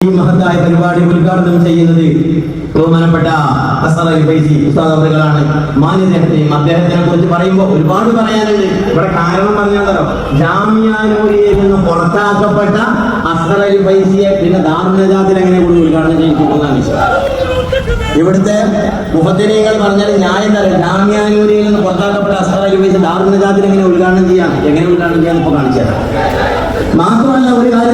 ഈ മഹത്തായ പരിപാടി ഉദ്ഘാടനം ചെയ്യുന്നത് ബഹുമാനപ്പെട്ട അവറുകളാണ് മാന്യദേഹത്തെയും അദ്ദേഹത്തിനെ കുറിച്ച് പറയുമ്പോൾ ഒരുപാട് പറയാനുണ്ട്. ഇവിടെ കാരണം പറഞ്ഞാലോ ജാമ്യാനൂരിയിൽ നിന്ന് പുറത്താക്കപ്പെട്ട അസറൽ ഫൈസിയെ പിന്നെ ദാരുണജാതിൽ എങ്ങനെ കൂടി ഉദ്ഘാടനം ചെയ്യിക്കുന്നതാണ് വിഷയം ഇവിടുത്തെ മുഹദ്ദീനീങ്ങൾ പറഞ്ഞാൽ ഞാൻ എന്താ ജാമ്യാനൂരിയിൽ നിന്ന് പുറത്താക്കപ്പെട്ട അസറൽ അലി ഫൈസി ദാരുണജാതിൽ എങ്ങനെ ഉദ്ഘാടനം ചെയ്യാം? എങ്ങനെ ഉദ്ഘാടനം ചെയ്യാൻ ഇപ്പൊ കാണിച്ചു തരാം. മാത്രമല്ല ഒരു കാര്യം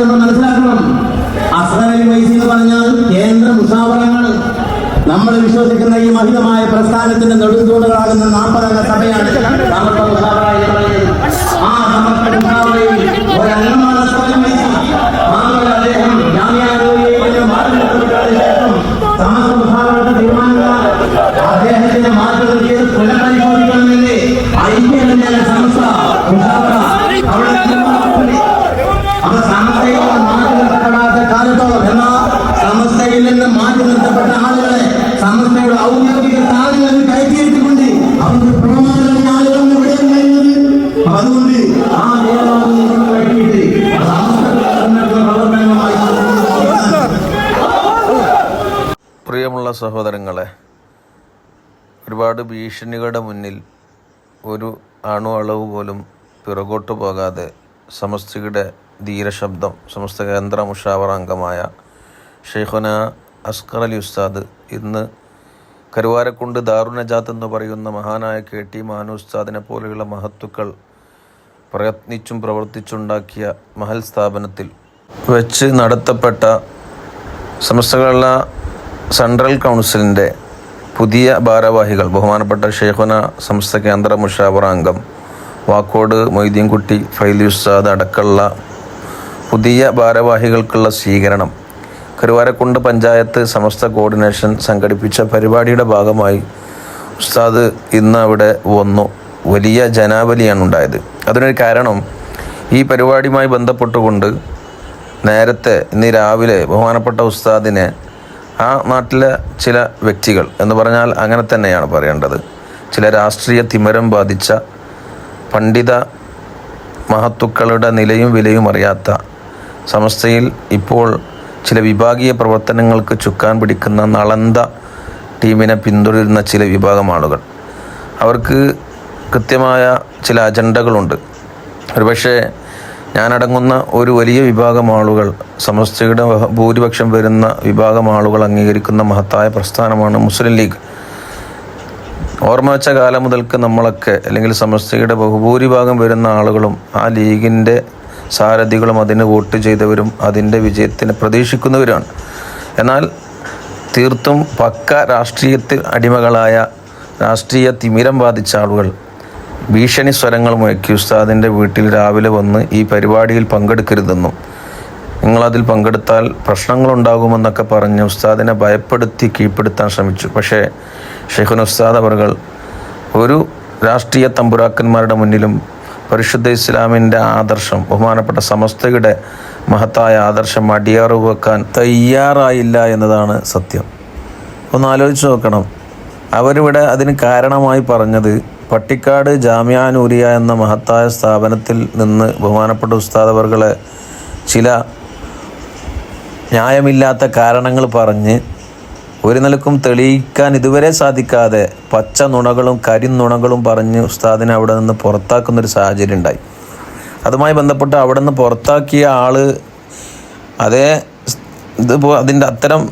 പ്രിയമുള്ള സഹോദരങ്ങളെ ഒരുപാട് ഭീഷണികളുടെ മുന്നിൽ ഒരു അണു അളവ് പോലും പിറകോട്ട് പോകാതെ സമസ്തയുടെ ധീരശബ്ദം സമസ്ത കേന്ദ്ര മുഷാവർ അംഗമായ ഷെയ്ഖുന അസ്കർ അലി ഉസ്താദ് ഇന്ന് കരുവാരക്കുണ്ട് ദാറുനജാത്ത് എന്ന് പറയുന്ന മഹാനായ കെ ടി മാനു ഉസ്താദിനെ പോലെയുള്ള മഹത്തുക്കൾ പ്രയത്നിച്ചും പ്രവർത്തിച്ചുണ്ടാക്കിയ മഹൽ സ്ഥാപനത്തിൽ വെച്ച് നടത്തപ്പെട്ട സമസ്ത സെൻട്രൽ കൗൺസിലിന്റെ പുതിയ ഭാരവാഹികൾ ബഹുമാനപ്പെട്ട ഷെയ്ഖുന സംസ്ഥ കേന്ദ്ര മുഷാവറ അംഗം വാക്കോട് മൊയ്തീൻകുട്ടി ഫൈലി ഉസ്താദ് അടക്കമുള്ള പുതിയ ഭാരവാഹികൾക്കുള്ള സ്വീകരണം. കരുവാരക്കുണ്ട് പഞ്ചായത്ത് സമസ്ത കോർഡിനേഷൻ സംഘടിപ്പിച്ച പരിപാടിയുടെ ഭാഗമായി ഉസ്താദ് ഇന്ന് അവിടെ വന്നു. വലിയ ജനാവലിയാണ് ഉണ്ടായത് അതിനൊരു കാരണം ഈ പരിപാടിയുമായി ബന്ധപ്പെട്ടുകൊണ്ട് നേരത്തെ ഇന്ന് രാവിലെ ബഹുമാനപ്പെട്ട ഉസ്താദിനെ ആ നാട്ടിലെ ചില വ്യക്തികൾ എന്ന് പറഞ്ഞാൽ അങ്ങനെ തന്നെയാണ് പറയേണ്ടത്. ചില രാഷ്ട്രീയ തിമരം ബാധിച്ച പണ്ഡിത മഹത്തുക്കളുടെ നിലയും വിലയും അറിയാത്ത സമസ്തയിൽ ഇപ്പോൾ ചില വിഭാഗീയ പ്രവർത്തനങ്ങൾക്ക് ചുക്കാൻ പിടിക്കുന്ന നളന്ത ടീമിനെ പിന്തുടരുന്ന ചില വിഭാഗം ആളുകൾ. അവർക്ക് കൃത്യമായ ചില അജണ്ടകളുണ്ട്. ഒരുപക്ഷെ ഞാനടങ്ങുന്ന ഒരു വലിയ വിഭാഗം ആളുകൾ സമസ്തയുടെ ഭൂരിപക്ഷം വരുന്ന വിഭാഗം ആളുകൾ അംഗീകരിക്കുന്ന മഹത്തായ പ്രസ്ഥാനമാണ് മുസ്ലിം ലീഗ്. ഓർമ്മ വെച്ച കാലം മുതൽക്ക് നമ്മളൊക്കെ അല്ലെങ്കിൽ സമസ്തയുടെ ബഹുഭൂരിഭാഗം വരുന്ന ആളുകളും ആ ലീഗിന്റെ സാരഥികളും അതിന് വോട്ട് ചെയ്തവരും അതിന്റെ വിജയത്തിന് പ്രതീക്ഷിക്കുന്നവരാണ്. എന്നാൽ തീർത്തും പക്ക രാഷ്ട്രീയത്തിൽ അടിമകളായ രാഷ്ട്രീയ തിമിരം ബാധിച്ച ആളുകൾ ഭീഷണി സ്വരങ്ങൾ മുഴക്കി ഉസ്താദിന്റെ വീട്ടിൽ രാവിലെ വന്ന് ഈ പരിപാടിയിൽ പങ്കെടുക്കരുതെന്നും നിങ്ങളതിൽ പങ്കെടുത്താൽ പ്രശ്നങ്ങളുണ്ടാകുമെന്നൊക്കെ പറഞ്ഞ് ഉസ്താദിനെ ഭയപ്പെടുത്തി കീഴ്പ്പെടുത്താൻ ശ്രമിച്ചു. പക്ഷേ ഷെയ്ഖുൻ ഉസ്താദ് അവർ ഒരു രാഷ്ട്രീയ തമ്പുരാക്കന്മാരുടെ മുന്നിലും പരിശുദ്ധ ഇസ്ലാമിന്റെ ആദർശം ബഹുമാനപ്പെട്ട സമസ്തയുടെ മഹത്തായ ആദർശം അടിയാറു വെക്കാൻ തയ്യാറായില്ല എന്നതാണ് സത്യം. ഒന്ന് ആലോചിച്ച് നോക്കണം. അവരിവിടെ അതിന് കാരണമായി പറഞ്ഞത് പട്ടിക്കാട് ജാമ്യാനൂരിയ എന്ന മഹത്തായ സ്ഥാപനത്തിൽ നിന്ന് ബഹുമാനപ്പെട്ട ഉസ്താദവർകളെ ചില ന്യായമില്ലാത്ത കാരണങ്ങൾ പറഞ്ഞ് ഒരു നിലക്കും തെളിയിക്കാൻ ഇതുവരെ സാധിക്കാതെ പച്ച നുണകളും കരിനുണകളും പറഞ്ഞ് ഉസ്താദിനെ അവിടെ നിന്ന് പുറത്താക്കുന്നൊരു സാഹചര്യം ഉണ്ടായി. അതുമായി ബന്ധപ്പെട്ട് അവിടെ നിന്ന് പുറത്താക്കിയ ആൾ അതേ ഇത് അതിന്റെ അത്തരം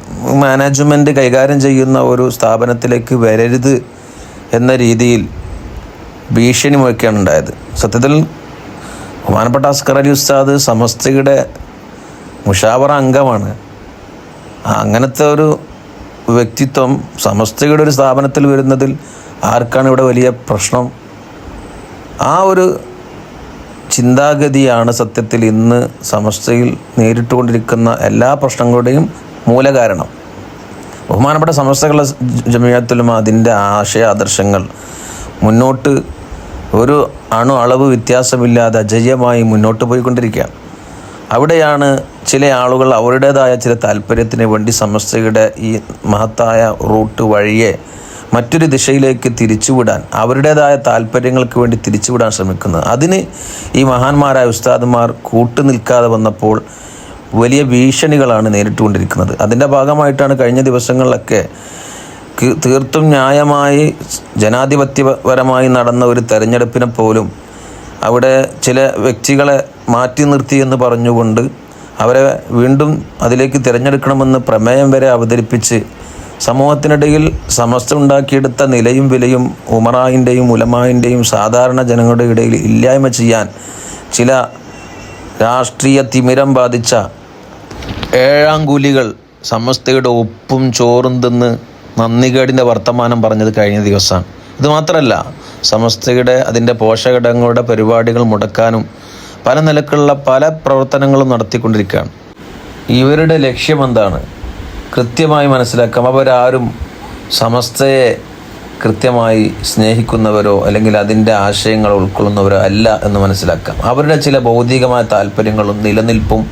മാനേജ്മെന്റ് കൈകാര്യം ചെയ്യുന്ന ഒരു സ്ഥാപനത്തിലേക്ക് വരരുത് എന്ന രീതിയിൽ ഭീഷണി മുഴക്കുകയാണ് ഉണ്ടായത്. സത്യത്തിൽ ബഹുമാനപ്പെട്ട അസ്കർ അലി ഉസ്താദ് സമസ്തയുടെ മുഷാവറ അംഗമാണ്. അങ്ങനത്തെ ഒരു വ്യക്തിത്വം സമസ്തയുടെ ഒരു സ്ഥാപനത്തിൽ വരുന്നതിൽ ആർക്കാണ് ഇവിടെ വലിയ പ്രശ്നം? ആ ഒരു ചിന്താഗതിയാണ് സത്യത്തിൽ ഇന്ന് സമസ്തയിൽ നേരിട്ടുകൊണ്ടിരിക്കുന്ന എല്ലാ പ്രശ്നങ്ങളുടെയും മൂലകാരണം. ബഹുമാനപ്പെട്ട സമസ്തകളുടെ ജമിയത്തിലും അതിന്റെ ആശയ ആദർശങ്ങൾ മുന്നോട്ട് ഒരു അണു അളവ് വ്യത്യാസമില്ലാതെ അജയ്യമായി മുന്നോട്ട് പോയിക്കൊണ്ടിരിക്കുകയാണ്. അവിടെയാണ് ചില ആളുകൾ അവരുടേതായ ചില താല്പര്യത്തിന് വേണ്ടി സമസ്തയുടെ ഈ മഹത്തായ റൂട്ട് വഴിയെ മറ്റൊരു ദിശയിലേക്ക് തിരിച്ചുവിടാൻ അവരുടേതായ താല്പര്യങ്ങൾക്ക് വേണ്ടി തിരിച്ചുവിടാൻ ശ്രമിക്കുന്നത്. അതിന് ഈ മഹാന്മാരായ ഉസ്താദുമാർ കൂട്ടു നിൽക്കാതെ വന്നപ്പോൾ വലിയ ഭീഷണികളാണ് നേരിട്ടുകൊണ്ടിരിക്കുന്നത്. അതിന്റെ ഭാഗമായിട്ടാണ് കഴിഞ്ഞ ദിവസങ്ങളിലൊക്കെ തീർത്തും ന്യായമായി ജനാധിപത്യപരമായി നടന്ന ഒരു തെരഞ്ഞെടുപ്പിനെ പോലും അവിടെ ചില വ്യക്തികളെ മാറ്റി നിർത്തി എന്ന് പറഞ്ഞുകൊണ്ട് അവരെ വീണ്ടും അതിലേക്ക് തിരഞ്ഞെടുക്കണമെന്ന് പ്രമേയം വരെ അവതരിപ്പിച്ച് സമൂഹത്തിനിടയിൽ സമസ്ത ഉണ്ടാക്കിയെടുത്ത നിലയും വിലയും ഉമറായിന്റെയും ഉലമായിന്റെയും സാധാരണ ജനങ്ങളുടെ ഇടയിൽ ഇല്ലായ്മ ചെയ്യാൻ ചില രാഷ്ട്രീയ തിമിരം ബാധിച്ച ഏഴാങ്കൂലികൾ സമസ്തയുടെ ഉപ്പും ചോറും തിന്ന് നന്ദികേടിന്റെ വർത്തമാനം പറഞ്ഞത് കഴിഞ്ഞ ദിവസമാണ്. ഇത് മാത്രമല്ല സമസ്തയുടെ അതിന്റെ പോഷകടങ്ങളുടെ പരിപാടികൾ മുടക്കാനും പല നിലക്കുള്ള പല പ്രവർത്തനങ്ങളും നടത്തിക്കൊണ്ടിരിക്കുകയാണ്. ഇവരുടെ ലക്ഷ്യമെന്താണ് കൃത്യമായി മനസ്സിലാക്കാം. അവരാരും സമസ്തയെ കൃത്യമായി സ്നേഹിക്കുന്നവരോ അല്ലെങ്കിൽ അതിന്റെ ആശയങ്ങൾ ഉൾക്കൊള്ളുന്നവരോ അല്ല എന്ന് മനസ്സിലാക്കാം. അവരുടെ ചില ഭൗതികമായ താല്പര്യങ്ങളും നിലനിൽപ്പും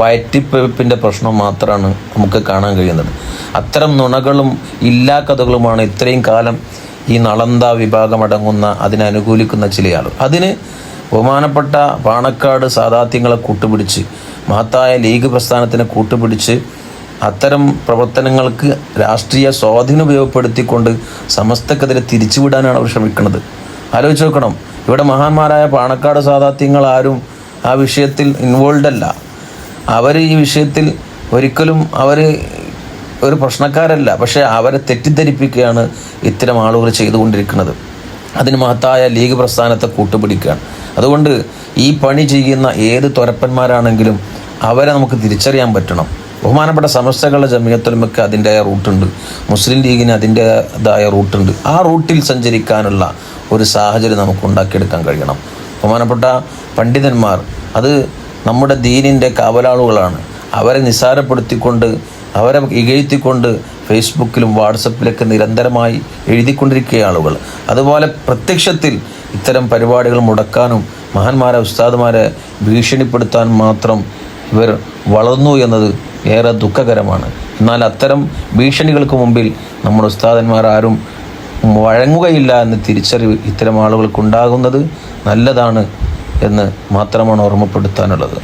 വയറ്റിപ്പഴുപ്പിന്റെ പ്രശ്നവും മാത്രമാണ് നമുക്ക് കാണാൻ കഴിയുന്നത്. അത്തരം നുണകളും ഇല്ലാ കഥകളുമാണ് ഇത്രയും കാലം ഈ നളന്ത വിഭാഗം അടങ്ങുന്ന അതിനനുകൂലിക്കുന്ന ചിലയാൾ. അതിന് ബഹുമാനപ്പെട്ട പാണക്കാട് സാദാത്യങ്ങളെ കൂട്ടുപിടിച്ച് മഹത്തായ ലീഗ് പ്രസ്ഥാനത്തിനെ കൂട്ടുപിടിച്ച് അത്തരം പ്രവർത്തനങ്ങൾക്ക് രാഷ്ട്രീയ സ്വാധീനം ഉപയോഗപ്പെടുത്തിക്കൊണ്ട് സമസ്തക്കെതിരെ തിരിച്ചുവിടാനാണ് അവർ ശ്രമിക്കുന്നത്. ആലോചിച്ച് നോക്കണം. ഇവിടെ മഹാന്മാരായ പാണക്കാട് സാധാത്യങ്ങൾ ആരും ആ വിഷയത്തിൽ ഇൻവോൾവ് അല്ല. അവർ ഈ വിഷയത്തിൽ ഒരിക്കലും അവർ ഒരു പ്രശ്നക്കാരല്ല. പക്ഷേ അവരെ തെറ്റിദ്ധരിപ്പിക്കുകയാണ് ഇത്തരം ആളുകൾ ചെയ്തുകൊണ്ടിരിക്കുന്നത്. അതിന് മഹത്തായ ലീഗ് പ്രസ്ഥാനത്തെ കൂട്ടുപിടിക്കുകയാണ്. അതുകൊണ്ട് ഈ പണി ചെയ്യുന്ന ഏത് തുരപ്പന്മാരാണെങ്കിലും അവരെ നമുക്ക് തിരിച്ചറിയാൻ പറ്റണം. ബഹുമാനപ്പെട്ട സമസ്തകളുടെ ജമിയത്തൊരുമയ്ക്ക് അതിന്റെതായ റൂട്ടുണ്ട്. മുസ്ലിം ലീഗിന് അതിന്റെതായ റൂട്ടുണ്ട്. ആ റൂട്ടിൽ സഞ്ചരിക്കാനുള്ള ഒരു സാഹചര്യം നമുക്ക് ഉണ്ടാക്കിയെടുക്കാൻ കഴിയണം. ബഹുമാനപ്പെട്ട പണ്ഡിതന്മാർ അത് നമ്മുടെ ദീനിന്റെ കാവലാളുകളാണ്. അവരെ നിസാരപ്പെടുത്തിക്കൊണ്ട് അവരെ ഇകഴ്ത്തിക്കൊണ്ട് ഫേസ്ബുക്കിലും വാട്സപ്പിലൊക്കെ നിരന്തരമായി എഴുതിക്കൊണ്ടിരിക്കുക ആളുകൾ. അതുപോലെ പ്രത്യക്ഷത്തിൽ ഇത്തരം പരിപാടികൾ മുടക്കാനും മഹാന്മാരെ ഉസ്താദുമാരെ ഭീഷണിപ്പെടുത്താൻ മാത്രം ഇവർ വളർന്നു എന്നത് ഏറെ ദുഃഖകരമാണ്. എന്നാൽ അത്തരം ഭീഷണികൾക്ക് മുമ്പിൽ നമ്മുടെ ഉസ്താദന്മാർ ആരും വഴങ്ങുകയില്ല എന്ന് തിരിച്ചറിവ് ഇത്തരം ആളുകൾക്കുണ്ടാകുന്നത് നല്ലതാണ് എന്ന് മാത്രമാണ് ഓർമ്മപ്പെടുത്താനുള്ളത്.